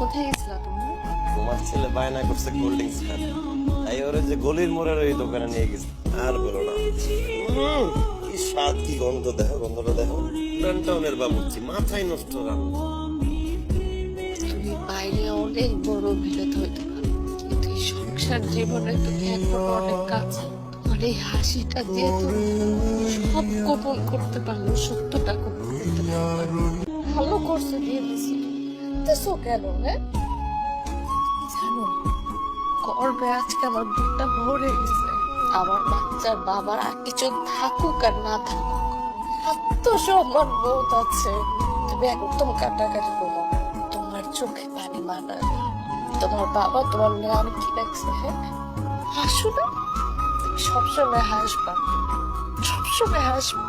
কোথায় গেছিলা তুমি? তোমার ছেলে বায়না করছে কোল্ড ড্রিঙ্কস খান তাই ওরে যে গলির মোড়ের ওই দোকানে নিয়ে গেছে। আর বলো না। কি স্বাদ কি গন্ধ দেখো গন্ধটা দেখো। বাবুর্চি মাথায় নষ্ট রান্না। তুমি বাইরে অনেক বড় বিরোধ হইতে পারো কিন্তু এই সংসার জীবনে তুমি এখন অনেক কাছে তোমার এই হাসিটা দিয়ে তুমি সব গোপন করতে পারল সত্যটা গোপন করতে পারল। ভালো করছে দিয়ে দিছি দিছো কেন হ্যাঁ? জানো, গর্বে আজকে আমার বুকটা ভরে গেছে। আমার বাচ্চার বাবার আর কিছু থাকুক আর না থাকুক আত্মসম্মান বোধ আছে। তুমি একদম কাটাকাটি করো। তোমার চোখে পানি মানায় তোমার বাবা তোমার নাম কি রাখছে হ্যাঁ? হাসো না। সবসময় হাসবা। সবসময় হাসবা।